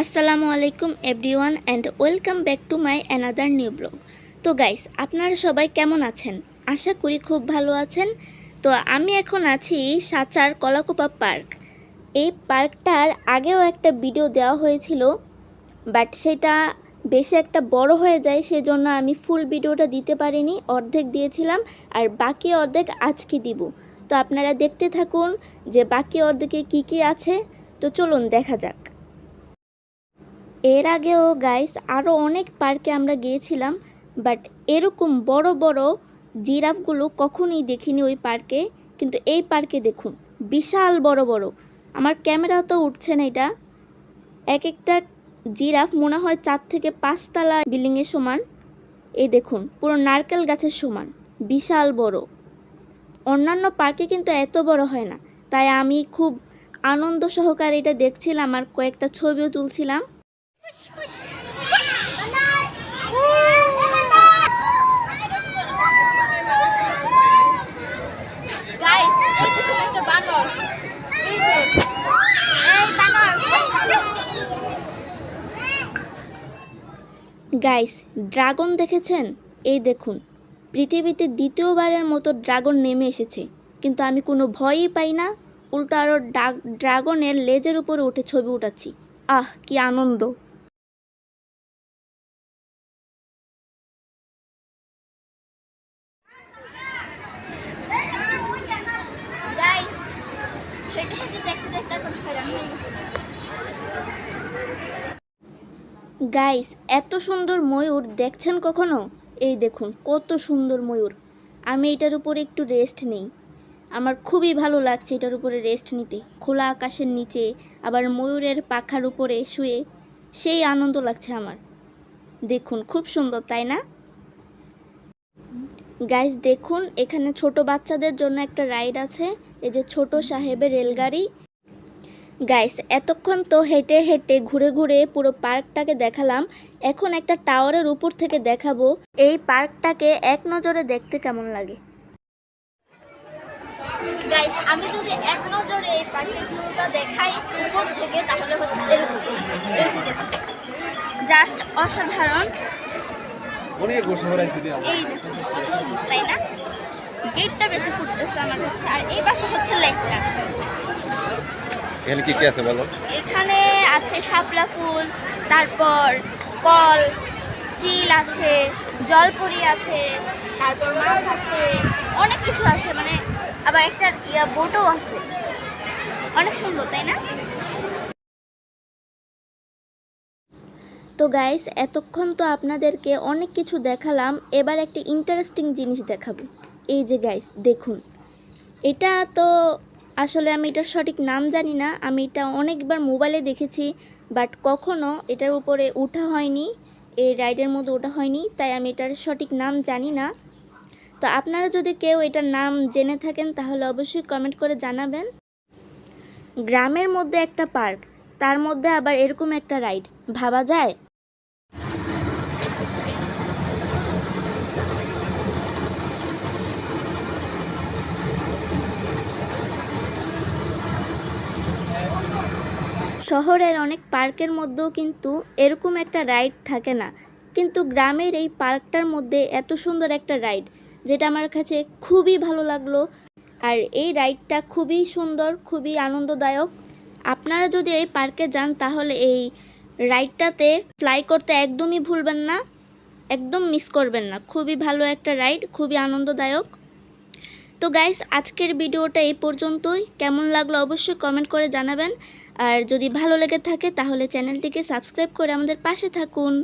আসসালামু আলাইকুম everyone and welcome back to my another new blog. তো গাইস, আপনারা সবাই কেমন আছেন? আশা করি খুব ভালো আছেন। তো আমি এখন আছি সাচার কলাকোপা পার্ক। এই পার্কটার আগেও একটা ভিডিও দেওয়া হয়েছিল, বাট সেটা বেশি একটা বড় হয়ে যায়, সেজন্য আমি ফুল ভিডিওটা দিতে পারিনি, অর্ধেক দিয়েছিলাম আর বাকি অর্ধেক আজকে দিব। তো আপনারা দেখতে থাকুন যে বাকি অর্ধেকে কি কি আছে। তো চলুন দেখা যাক। এর আগেও গাইস আরও অনেক পার্কে আমরা গিয়েছিলাম বাট এরকম বড় বড় জিরাফগুলো কখনোই দেখিনি ওই পার্কে কিন্তু এই পার্কে দেখুন, বিশাল বড় বড়। আমার ক্যামেরা তো উঠছে না এটা। এক একটা জিরাফ মনে হয় চার থেকে পাঁচতলা বিল্ডিংয়ের সমান। এই দেখুন, পুরো নারকেল গাছের সমান, বিশাল বড়। অন্যান্য পার্কে কিন্তু এত বড় হয় না। তাই আমি খুব আনন্দ সহকারে এটা দেখছিলাম আর কয়েকটা ছবিও তুলছিলাম। গাইস ড্রাগন দেখেছেন? এই দেখুন, পৃথিবীতে দ্বিতীয়বারের মতো ড্রাগন নেমে এসেছে। কিন্তু আমি কোনো ভয়ই পাই না, উল্টো আরও ড্রাগনের লেজের উপরে উঠে ছবি উঠাচ্ছি। আহ, কি আনন্দ গাইস হেঁটে হেঁটে দেখতে দেখতে এখন হয়রান হয়ে গেছি গাইস এত সুন্দর ময়ূর দেখছেন কখনো? এই দেখুন, কত সুন্দর ময়ূর। আমি এটার উপরে একটু রেস্ট নেই। আমার খুবই ভালো লাগছে এটার উপরে রেস্ট নিতে। খোলা আকাশের নিচে, আবার ময়ূরের পাখার উপরে শুয়ে, সেই আনন্দ লাগছে আমার। দেখুন, খুব সুন্দর, তাই না? গাইস দেখুন, এখানে ছোট বাচ্চাদের জন্য একটা রাইড আছে। এই যে ছোট সাহেবের রেলগাড়ি। গাইস এতক্ষণ তো হেঁটে হেঁটে ঘুরে ঘুরে পুরো পার্কটাকে দেখালাম। এখন একটা টাওয়ারের উপর থেকে দেখাবো। এই পার্কটাকে এক নজরে দেখতে কেমন লাগে? গাইস আমি যদি এক নজরে এই পার্কের ভিউটা দেখাই উপর থেকে তাহলে হচ্ছে এরকম। এই যে দেখুন। জাস্ট অসাধারণ। অনেক এই তাই না? গেটটা বেশি ফুটতেছে আমার কাছে। আর এই পাশে হচ্ছে লেকটা এখানে কি কি আছে বলো? এখানে আছে শাপলা ফুল, তারপর কল, চিল আছে, জলপরি আছে, তারপর মাছ আছে, অনেক কিছু আছে মানে আবার একটা ইয়া বোটও আছে। অনেক সুন্দর, তাই না? তো গাইস এতক্ষণ তো আপনাদেরকে অনেক কিছু দেখালাম, এবার একটা ইন্টারেস্টিং জিনিস দেখাবো। এই যে গাইস দেখুন। এটা তো আসলে আমি এটার সঠিক নাম জানি না। আমি এটা অনেকবার মোবাইলে দেখেছি, বাট কখনো এটার উপরে ওঠা হয়নি, এই রাইডের মধ্যে ওঠা হয়নি, তাই আমি এটার সঠিক নাম জানি না। তো আপনারা যদি কেউ এটার নাম জেনে থাকেন, তাহলে অবশ্যই কমেন্ট করে জানাবেন। গ্রামের মধ্যে একটা পার্ক, তার মধ্যে আবার এরকম একটা রাইড, ভাবা যায়? শহরের অনেক পার্কের মধ্যেও কিন্তু এরকম একটা রাইড থাকে না। কিন্তু গ্রামের এই পার্কটার মধ্যে এত সুন্দর একটা রাইড, যেটা আমার কাছে খুবই ভালো লাগল। আর এই রাইডটা খুবই সুন্দর, খুবই আনন্দদায়ক। আপনারা যদি এই পার্কে যান, তাহলে এই রাইডটাতে ফ্লাই করতে একদমই ভুলবেন না, একদম মিস করবেন না। খুবই ভালো একটা রাইড, খুবই আনন্দদায়ক। তো গাইস আজকের ভিডিওটা এই পর্যন্তই। কেমন লাগল অবশ্যই কমেন্ট করে জানাবেন। আর যদি ভালো লেগে থাকে তাহলে চ্যানেলটিকে সাবস্ক্রাইব করে আমাদের পাশে থাকুন।